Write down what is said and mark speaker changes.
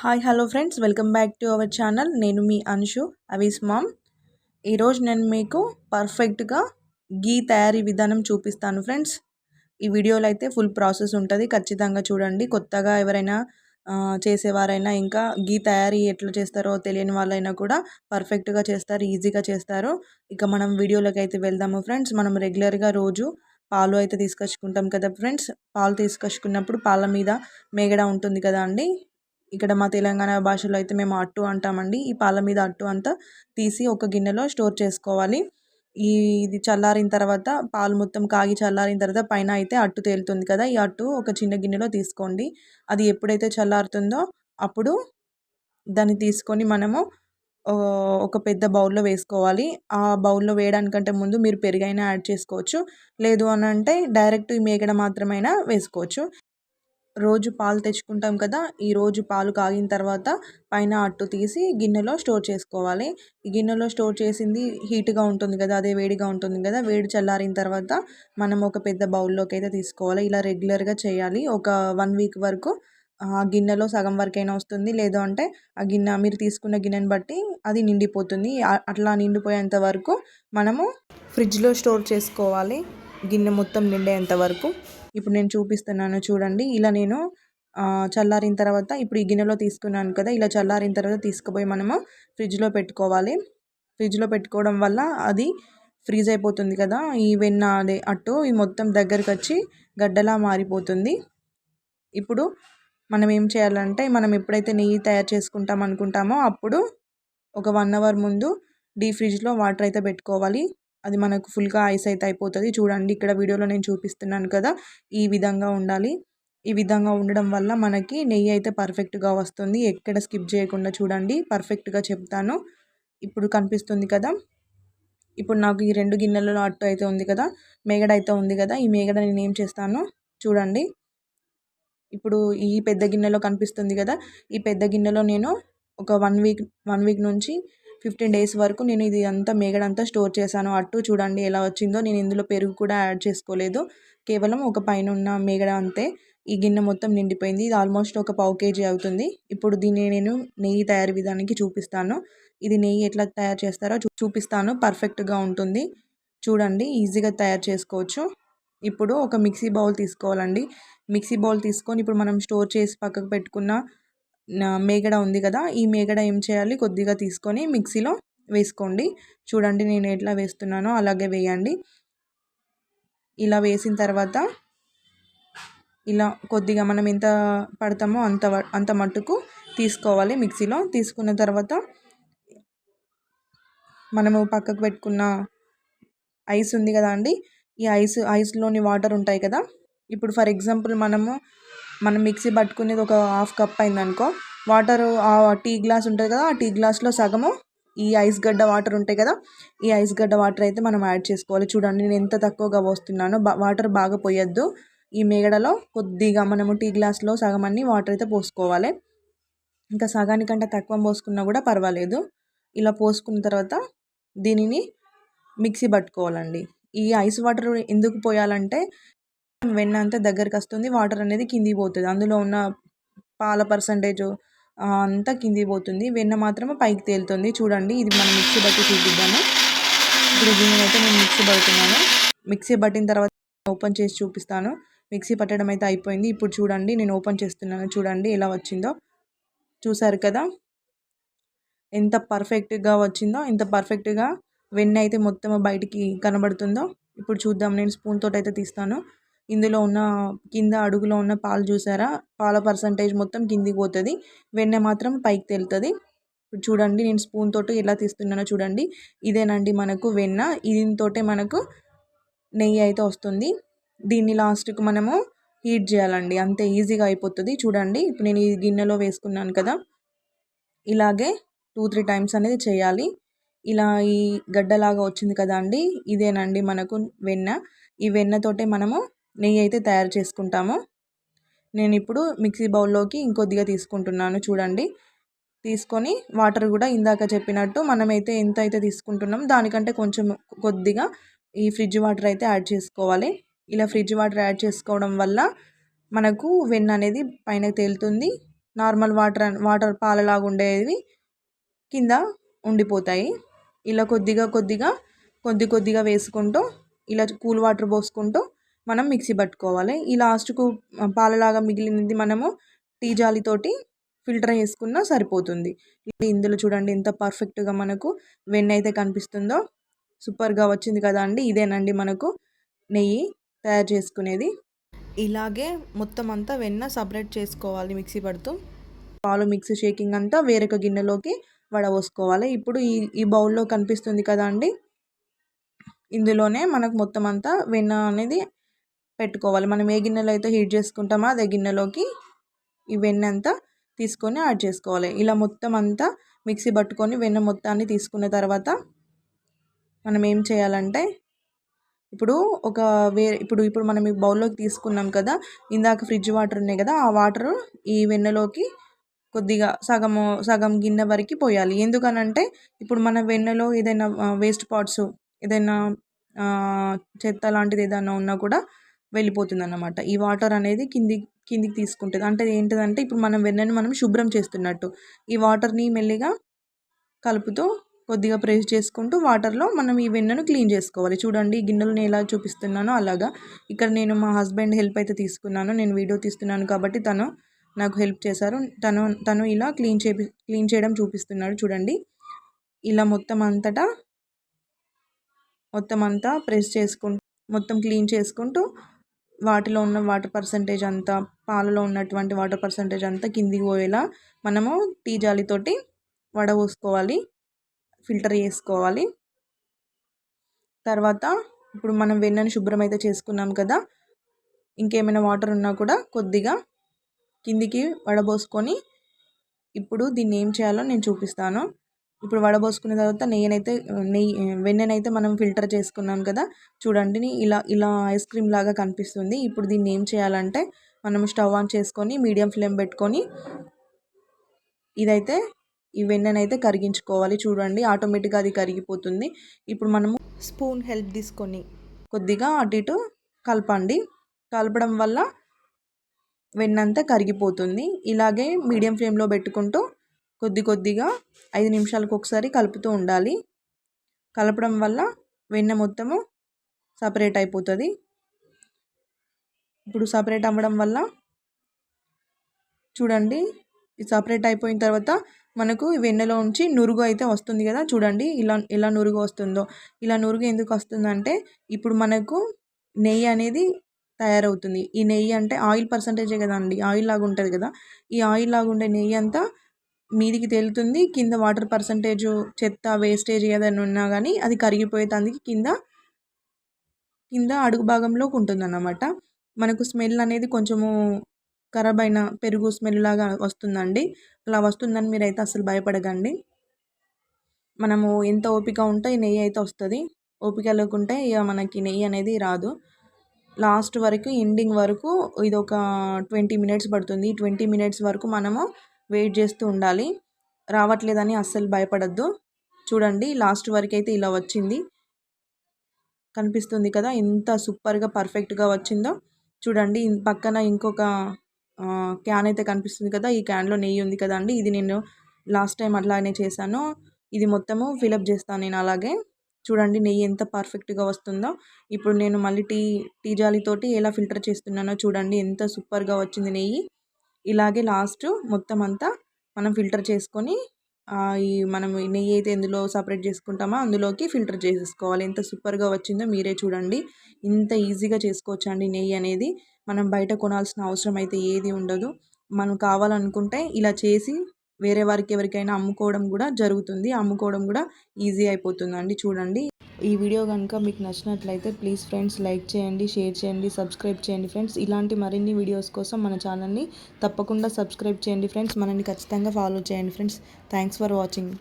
Speaker 1: Hi hello friends welcome back to our channel నేను మీ Anshu Avis ma'am ఈరోజు నేను మీకు పర్ఫెక్ట్గా గీ తయారీ విధానం చూపిస్తాను ఫ్రెండ్స్ ఈ వీడియోలో అయితే ఫుల్ ప్రాసెస్ ఉంటుంది. ఖచ్చితంగా చూడండి. కొత్తగా ఎవరైనా చేసేవారైనా ఇంకా గీ తయారీ ఎట్లా చేస్తారో తెలియని వాళ్ళైనా కూడా పర్ఫెక్ట్గా చేస్తారు. ఈజీగా చేస్తారు. ఇక మనం వీడియోలోకి అయితే వెళ్దాము ఫ్రెండ్స్ మనం రెగ్యులర్గా రోజు పాలు అయితే తీసుకొచ్చుకుంటాం కదా ఫ్రెండ్స్ పాలు తీసుకొచ్చుకున్నప్పుడు పాల మీద మేగడ ఉంటుంది కదా అండి. ఇక్కడ మా తెలంగాణ భాషలో అయితే మేము అట్టు అంటామండి. ఈ పాల మీద అట్టు అంతా తీసి ఒక గిన్నెలో స్టోర్ చేసుకోవాలి. ఈ ఇది చల్లారిన తర్వాత పాలు మొత్తం కాగి చల్లారిన తర్వాత పైన అయితే అట్టు తేలుతుంది కదా ఈ అట్టు ఒక చిన్న గిన్నెలో తీసుకోండి. అది ఎప్పుడైతే చల్లారుతుందో అప్పుడు దాన్ని తీసుకొని మనము ఒక పెద్ద బౌల్లో వేసుకోవాలి. ఆ బౌల్లో వేయడానికంటే ముందు మీరు పెరుగైనా యాడ్ చేసుకోవచ్చు. లేదు అని అంటే డైరెక్ట్ మేగడ మాత్రమైనా వేసుకోవచ్చు. రోజు పాలు తెచ్చుకుంటాం కదా ఈ రోజు పాలు కాగిన తర్వాత పైన అట్టు తీసి గిన్నెలో స్టోర్ చేసుకోవాలి. గిన్నెలో స్టోర్ చేసింది హీట్గా ఉంటుంది కదా అదే వేడిగా ఉంటుంది కదా వేడి చల్లారిన తర్వాత మనం ఒక పెద్ద బౌల్లోకి అయితే తీసుకోవాలి. ఇలా రెగ్యులర్గా చేయాలి. ఒక వన్ వీక్ వరకు ఆ గిన్నెలో సగం వరకైనా వస్తుంది. లేదు అంటే ఆ గిన్నె మీరు తీసుకున్న గిన్నెని బట్టి అది నిండిపోతుంది. అట్లా నిండిపోయేంత వరకు మనము ఫ్రిడ్జ్లో స్టోర్ చేసుకోవాలి. గిన్నె మొత్తం నిండేంత వరకు. ఇప్పుడు నేను చూపిస్తున్నాను చూడండి. ఇలా నేను చల్లారిన తర్వాత ఇప్పుడు ఈ గిన్నెలో తీసుకున్నాను కదా ఇలా చల్లారిన తర్వాత తీసుకుపోయి మనము ఫ్రిడ్జ్లో పెట్టుకోవాలి. ఫ్రిడ్జ్లో పెట్టుకోవడం వల్ల అది ఫ్రీజ్ అయిపోతుంది కదా ఈ వెన్న అదే అట్టు ఈ మొత్తం దగ్గరికి వచ్చి గడ్డలా మారిపోతుంది. ఇప్పుడు మనం ఏం చేయాలంటే మనం ఎప్పుడైతే నెయ్యి తయారు చేసుకుంటాం అనుకుంటామో అప్పుడు ఒక వన్ అవర్ ముందు డీ ఫ్రిడ్జ్లో వాటర్ అయితే పెట్టుకోవాలి. అది మనకు ఫుల్గా ఐస్ అయితే అయిపోతుంది. చూడండి ఇక్కడ వీడియోలో నేను చూపిస్తున్నాను కదా ఈ విధంగా ఉండాలి. ఈ విధంగా ఉండడం వల్ల మనకి నెయ్యి అయితే పర్ఫెక్ట్గా వస్తుంది. ఎక్కడ స్కిప్ చేయకుండా చూడండి పర్ఫెక్ట్గా చెప్తాను. ఇప్పుడు కనిపిస్తుంది కదా ఇప్పుడు నాకు ఈ రెండు గిన్నెలలో అట్టు అయితే ఉంది కదా మేగడ అయితే ఉంది కదా ఈ మేగడ నేను ఏం చేస్తాను చూడండి. ఇప్పుడు ఈ పెద్ద గిన్నెలో కనిపిస్తుంది కదా ఈ పెద్ద గిన్నెలో నేను ఒక వన్ వీక్ వన్ వీక్ నుంచి ఫిఫ్టీన్ డేస్ వరకు నేను ఇది అంతా మేగడంతా స్టోర్ చేశాను. అటు చూడండి ఎలా వచ్చిందో. నేను ఇందులో పెరుగు కూడా యాడ్ చేసుకోలేదు. కేవలం ఒక పైన ఉన్న మేగడ అంతే. ఈ గిన్నె మొత్తం నిండిపోయింది. ఇది ఆల్మోస్ట్ ఒక పావు కేజీ అవుతుంది. ఇప్పుడు దీన్ని నేను నెయ్యి తయారు విధానానికి చూపిస్తాను. ఇది నెయ్యి ఎట్లా తయారు చేస్తారో చూపిస్తాను. పర్ఫెక్ట్గా ఉంటుంది. చూడండి ఈజీగా తయారు చేసుకోవచ్చు. ఇప్పుడు ఒక మిక్సీ బౌల్ తీసుకోవాలండి. మిక్సీ బౌల్ తీసుకొని ఇప్పుడు మనం స్టోర్ చేసి పక్కకు పెట్టుకున్న మేగడ ఉంది కదా ఈ మేగడ ఏం చేయాలి? కొద్దిగా తీసుకొని మిక్సీలో వేసుకోండి. చూడండి నేను ఎట్లా వేస్తున్నానో అలాగే వేయండి. ఇలా వేసిన తర్వాత ఇలా కొద్దిగా మనం ఎంత పడతామో అంత అంత మట్టుకు తీసుకోవాలి మిక్సీలో. తీసుకున్న తర్వాత మనము పక్కకు పెట్టుకున్న ఐస్ ఉంది కదా అండి ఈ ఐస్ ఐస్లోని వాటర్ ఉంటాయి కదా. ఇప్పుడు ఫర్ ఎగ్జాంపుల్ మనము మనం మిక్సీ పట్టుకునేది ఒక హాఫ్ కప్ అయిందనుకో వాటర్ ఆ టీ గ్లాస్ ఉంటుంది కదా ఆ టీ గ్లాస్లో సగము ఈ ఐస్ గడ్డ వాటర్ ఉంటాయి కదా ఈ ఐస్ గడ్డ వాటర్ అయితే మనం యాడ్ చేసుకోవాలి. చూడండి నేను ఎంత తక్కువగా పోస్తున్నానో వాటర్ బాగా పోయొద్దు. ఈ మేగడలో కొద్దిగా మనము టీ గ్లాస్లో సగం అన్ని వాటర్ అయితే పోసుకోవాలి. ఇంకా సగానికంటే తక్కువ పోసుకున్నా కూడా పర్వాలేదు. ఇలా పోసుకున్న తర్వాత దీనిని మిక్సీ పట్టుకోవాలండి. ఈ ఐస్ వాటర్ ఎందుకు పోయాలంటే వెన్న అంతా దగ్గరికి వస్తుంది వాటర్ అనేది కింది పోతుంది. అందులో ఉన్న పాల పర్సంటేజ్ అంతా కింది పోతుంది. వెన్న మాత్రమే పైకి తేలుతుంది. చూడండి ఇది మనం మిక్సీ బట్టి చూపిద్దాము. ఇప్పుడు దీన్ని అయితే నేను మిక్సీ పడుతున్నాను. మిక్సీ పట్టిన తర్వాత ఓపెన్ చేసి చూపిస్తాను. మిక్సీ పట్టడం అయితే అయిపోయింది. ఇప్పుడు చూడండి నేను ఓపెన్ చేస్తున్నాను. చూడండి ఎలా వచ్చిందో. చూసారు కదా? ఎంత పర్ఫెక్ట్గా వచ్చిందో ఎంత పర్ఫెక్ట్గా వెన్న అయితే మొత్తం బయటికి కనబడుతుందో. ఇప్పుడు చూద్దాం నేను స్పూన్ అయితే తీస్తాను. ఇందులో ఉన్న కింద అడుగులో ఉన్న పాలు చూసారా? పాల పర్సంటేజ్ మొత్తం కిందికి పోతుంది. వెన్న మాత్రం పైకి తేలుతుంది. చూడండి నేను స్పూన్ తోటి ఎలా తీస్తున్నానో చూడండి. ఇదేనండి మనకు వెన్న. దీనితోటే మనకు నెయ్యి అయితే వస్తుంది. దీన్ని లాస్ట్కి మనము హీట్ చేయాలండి. అంతే ఈజీగా అయిపోతుంది. చూడండి ఇప్పుడు నేను ఈ గిన్నెలో వేసుకున్నాను కదా. ఇలాగే టూ త్రీ టైమ్స్ అనేది చేయాలి. ఇలా ఈ గడ్డలాగా వచ్చింది కదా అండి. ఇదేనండి మనకు వెన్న. ఈ వెన్నతోటే మనము నెయ్యి అయితే తయారు చేసుకుంటాము. నేను ఇప్పుడు మిక్సీ బౌల్లోకి ఇంకొద్దిగా తీసుకుంటున్నాను చూడండి. తీసుకొని వాటర్ కూడా ఇందాక చెప్పినట్టు మనమైతే ఎంత అయితే తీసుకుంటున్నాం దానికంటే కొంచెం కొద్దిగా ఈ ఫ్రిడ్జ్ వాటర్ అయితే యాడ్ చేసుకోవాలి. ఇలా ఫ్రిడ్జ్ వాటర్ యాడ్ చేసుకోవడం వల్ల మనకు వెన్న అనేది పైన తేలుతుంది. నార్మల్ వాటర్ వాటర్ పాలలాగా ఉండేవి కింద ఉండిపోతాయి. ఇలా కొద్దిగా కొద్దిగా కొద్ది కొద్దిగా వేసుకుంటూ ఇలా కూల్ వాటర్ పోసుకుంటూ మనం మిక్సీ పట్టుకోవాలి. ఈ లాస్ట్కు పాలలాగా మిగిలినది మనము టీ జాలితోటి ఫిల్టర్ చేసుకున్నా సరిపోతుంది. ఇందులో చూడండి ఎంత పర్ఫెక్ట్గా మనకు వెన్న అయితే కనిపిస్తుందో. సూపర్గా వచ్చింది కదా అండి. ఇదేనండి మనకు నెయ్యి తయారు చేసుకునేది. ఇలాగే మొత్తం అంతా వెన్న సపరేట్ చేసుకోవాలి మిక్సీ పడుతూ. పాలు మిక్సీ షేకింగ్ అంతా వేరొక గిన్నెలోకి వడవోసుకోవాలి ఇప్పుడు ఈ ఈ బౌల్లో కనిపిస్తుంది కదా అండి. ఇందులోనే మనకు మొత్తం అంతా వెన్న అనేది పెట్టుకోవాలి. మనం ఏ గిన్నెలో అయితే హీట్ చేసుకుంటామో అదే గిన్నెలోకి ఈ వెన్న అంతా తీసుకొని యాడ్ చేసుకోవాలి. ఇలా మొత్తం అంతా మిక్సీ పట్టుకొని వెన్న మొత్తాన్ని తీసుకున్న తర్వాత మనం ఏం చేయాలంటే ఇప్పుడు ఒక వేరే ఇప్పుడు ఇప్పుడు మనం ఈ బౌల్లోకి తీసుకున్నాం కదా ఇందాక ఫ్రిడ్జ్ వాటర్ ఉన్నాయి కదా ఆ వాటర్ ఈ వెన్నలోకి కొద్దిగా సగము సగం గిన్నె వరకు పోయాలి. ఎందుకనంటే ఇప్పుడు మన వెన్నెలో ఏదైనా వేస్ట్ పార్ట్స్ ఏదైనా చెత్త లాంటిది ఏదైనా ఉన్నా కూడా వెళ్ళిపోతుంది అన్నమాట ఈ వాటర్ అనేది కింది కిందికి తీసుకుంటుంది. అంటే ఏంటిదంటే ఇప్పుడు మనం వెన్నని మనం శుభ్రం చేస్తున్నట్టు. ఈ వాటర్ని మెల్లిగా కలుపుతూ కొద్దిగా ప్రెస్ చేసుకుంటూ వాటర్లో మనం ఈ వెన్నను క్లీన్ చేసుకోవాలి. చూడండి గిన్నెలు నేను ఎలా చూపిస్తున్నానో అలాగా. ఇక్కడ నేను మా హస్బెండ్ హెల్ప్ అయితే తీసుకున్నాను. నేను వీడియో తీస్తున్నాను కాబట్టి తను నాకు హెల్ప్ చేశారు. తను తను ఇలా క్లీన్ చేపి క్లీన్ చేయడం చూపిస్తున్నాడు చూడండి. ఇలా మొత్తం అంతటా మొత్తం అంతా ప్రెస్ చేసుకుంటూ మొత్తం క్లీన్ చేసుకుంటూ వాటిలో ఉన్న వాటర్ పర్సంటేజ్ అంతా పాలలో ఉన్నటువంటి వాటర్ పర్సంటేజ్ అంతా కిందికి పోయేలా మనము టీ జాలితోటి వడబోసుకోవాలి ఫిల్టర్ చేసుకోవాలి. తర్వాత ఇప్పుడు మనం వెన్నను శుభ్రం అయితే చేసుకున్నాం కదా ఇంకేమైనా వాటర్ ఉన్నా కూడా కొద్దిగా కిందికి వడబోసుకొని ఇప్పుడు దీన్ని ఏం చేయాలో నేను చూపిస్తాను. ఇప్పుడు వడబోసుకున్న తర్వాత నెయ్యినైతే నెయ్యి వెన్నెనైతే మనం ఫిల్టర్ చేసుకున్నాం కదా. చూడండి ఇలా ఇలా ఐస్ క్రీమ్ లాగా కనిపిస్తుంది. ఇప్పుడు దీన్ని ఏం చేయాలంటే మనం స్టవ్ ఆన్ చేసుకొని మీడియం ఫ్లేమ్ పెట్టుకొని ఇదైతే ఈ వెన్నెనైతే కరిగించుకోవాలి. చూడండి ఆటోమేటిక్గా అది కరిగిపోతుంది. ఇప్పుడు మనము స్పూన్ హెల్ప్ తీసుకొని కొద్దిగా అటు ఇటు కలపండి. కలపడం వల్ల వెన్నంతా కరిగిపోతుంది. ఇలాగే మీడియం ఫ్లేమ్లో పెట్టుకుంటూ కొద్ది కొద్దిగా ఐదు నిమిషాలకు ఒకసారి కలుపుతూ ఉండాలి. కలపడం వల్ల వెన్న మొత్తము సపరేట్ అయిపోతుంది. ఇప్పుడు సపరేట్ అవ్వడం వల్ల చూడండి సపరేట్ అయిపోయిన తర్వాత మనకు వెన్నెలో ఉంచి నురుగు అయితే వస్తుంది కదా చూడండి ఇలా ఎలా నురుగు వస్తుందో. ఇలా నురుగు ఎందుకు వస్తుందంటే ఇప్పుడు మనకు నెయ్యి అనేది తయారవుతుంది. ఈ నెయ్యి అంటే ఆయిల్ పర్సంటేజే కదండి ఆయిల్ లాగా ఉంటుంది కదా. ఈ ఆయిల్ లాగా ఉండే నెయ్యి అంతా మీదికి తేలుతుంది. కింద వాటర్ పర్సంటేజ్ చెత్త వేస్టేజ్ ఏదైనా ఉన్నా కానీ అది కరిగిపోయేదానికి కింద కింద అడుగు భాగంలోకి ఉంటుంది అన్నమాట మనకు స్మెల్ అనేది కొంచెము ఖరాబ్ అయిన పెరుగు స్మెల్ లాగా వస్తుందండి. అలా వస్తుందని మీరైతే అసలు భయపడకండి. మనము ఎంత ఓపిక ఉంటే నెయ్యి అయితే వస్తుంది. ఓపిక లేకుంటే ఇక మనకి నెయ్యి అనేది రాదు. లాస్ట్ వరకు ఎండింగ్ వరకు ఇది ఒక ట్వంటీ మినిట్స్ పడుతుంది. ట్వంటీ మినిట్స్ వరకు మనము వెయిట్ చేస్తూ ఉండాలి. రావట్లేదని అస్సలు భయపడద్దు. చూడండి లాస్ట్ వరకు అయితే ఇలా వచ్చింది. కనిపిస్తుంది కదా ఎంత సూపర్గా పర్ఫెక్ట్గా వచ్చిందో. చూడండి పక్కన ఇంకొక క్యాన్ అయితే కనిపిస్తుంది కదా ఈ క్యాన్లో నెయ్యి ఉంది కదండి ఇది నేను లాస్ట్ టైం అట్లానే చేశాను. ఇది మొత్తము ఫిలప్ చేస్తాను నేను అలాగే. చూడండి నెయ్యి ఎంత పర్ఫెక్ట్గా వస్తుందో. ఇప్పుడు నేను మళ్ళీ టీ టీ జాలితోటి ఎలా ఫిల్టర్ చేస్తున్నానో చూడండి ఎంత సూపర్గా వచ్చింది నెయ్యి. ఇలాగే లాస్ట్ మొత్తం అంతా మనం ఫిల్టర్ చేసుకొని ఈ మనం నెయ్యి అయితే ఎందులో సపరేట్ చేసుకుంటామో అందులోకి ఫిల్టర్ చేసేసుకోవాలి. ఎంత సూపర్గా వచ్చిందో మీరే చూడండి. ఇంత ఈజీగా చేసుకోవచ్చు అండి నెయ్యి అనేది. మనం బయట కొనాల్సిన అవసరం అయితే ఏది ఉండదు. మనం కావాలనుకుంటే ఇలా చేసి వేరే వారికి ఎవరికైనా అమ్ముకోవడం కూడా జరుగుతుంది. అమ్ముకోవడం కూడా ఈజీ అయిపోతుందండి. చూడండి. ఈ వీడియో కనుక మీకు నచ్చినట్లయితే ప్లీజ్ ఫ్రెండ్స్ లైక్ చేయండి షేర్ చేయండి సబ్స్క్రైబ్ చేయండి ఫ్రెండ్స్. ఇలాంటి మరిన్ని వీడియోస్ కోసం మన ఛానల్ని తప్పకుండా సబ్స్క్రైబ్ చేయండి ఫ్రెండ్స్. మనల్ని ఖచ్చితంగా ఫాలో చేయండి ఫ్రెండ్స్. Thanks for watching.